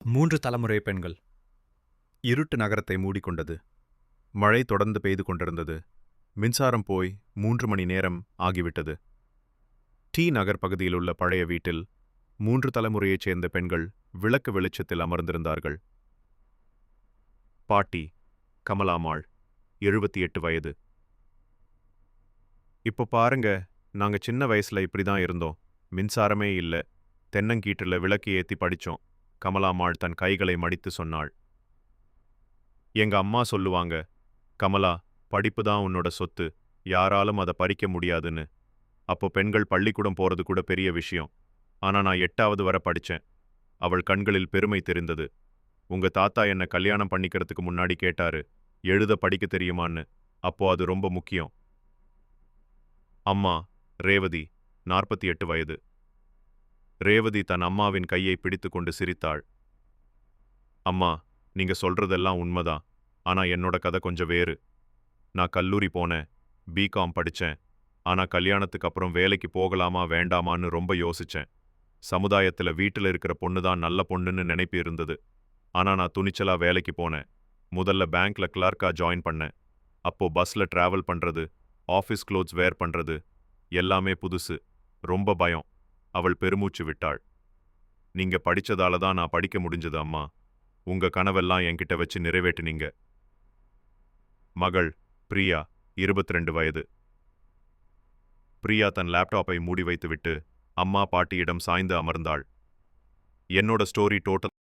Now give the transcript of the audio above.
மூன்று தலைமுறை பெண்கள். இருட்டு நகரத்தை மூடிக்கொண்டது. மழை தொடர்ந்து பெய்து கொண்டிருந்தது. மின்சாரம் போய் மூன்று மணி நேரம் ஆகிவிட்டது. டி நகர் பகுதியில் உள்ள பழைய வீட்டில் மூன்று தலைமுறையைச் சேர்ந்த பெண்கள் விளக்கு வெளிச்சத்தில் அமர்ந்திருந்தார்கள். பாட்டி கமலாமாள் எழுபத்தி எட்டு வயது. இப்போ பாருங்க நாங்க சின்ன வயசுல இப்படி தான் இருந்தோம். மின்சாரமே இல்ல. தென்னங்கீட்டில் விளக்கு ஏத்தி படிச்சோம். கமலாமாள் தன் கைகளை மடித்து சொன்னாள். எங்க அம்மா சொல்லுவாங்க கமலா படிப்பு தான் உன்னோட சொத்து யாராலும் அதை பறிக்க முடியாதுன்னு. அப்போ பெண்கள் பள்ளிக்கூடம் போறது கூட பெரிய விஷயம். ஆனா நான் எட்டாவது வரை படிச்சேன். அவள் கண்களில் பெருமை தெரிந்தது. உங்க தாத்தா என்ன கல்யாணம் பண்ணிக்கிறதுக்கு முன்னாடி கேட்டாரு எழுத படிக்க தெரியுமான்னு. அப்போ அது ரொம்ப முக்கியம். அம்மா ரேவதி நாற்பத்தி எட்டு வயது. ரேவதி தன் அம்மாவின் கையை பிடித்துக்கொண்டு சிரித்தாள். அம்மா நீங்க சொல்றதெல்லாம் உண்மைதான் ஆனா என்னோட கதை கொஞ்சம் வேறு. நான் கல்லூரி போனேன் பிகாம் படிச்சேன். ஆனா கல்யாணத்துக்கு அப்புறம் வேலைக்கு போகலாமா வேண்டாமான்னு ரொம்ப யோசிச்சேன். சமுதாயத்துல வீட்டுல இருக்கிற பொண்ணு தான் நல்ல பொண்ணுன்னு நினைப்பு இருந்தது. ஆனா நான் துணிச்சலா வேலைக்கு போனேன். முதல்ல பேங்க்ல கிளார்க்கா ஜாயின் பண்ணேன். அப்போ பஸ்ல டிராவல் பண்றது ஆஃபீஸ் க்ளோத்ஸ் வேர் பண்றது எல்லாமே புதுசு. ரொம்ப பயம். அவள் பெருமூச்சு விட்டாள். நீங்க படிச்சதால தான் நான் படிக்க முடிஞ்சது அம்மா. உங்க கனவெல்லாம் என்கிட்ட வச்சு நிறைவேற்றினீங்க. மகள் பிரியா இருபத்தி ரெண்டு வயது. பிரியா தன் லேப்டாப்பை மூடி வைத்துவிட்டு அம்மா பாட்டியிடம் சாய்ந்து அமர்ந்தாள். என்னோட ஸ்டோரி டோட்டல்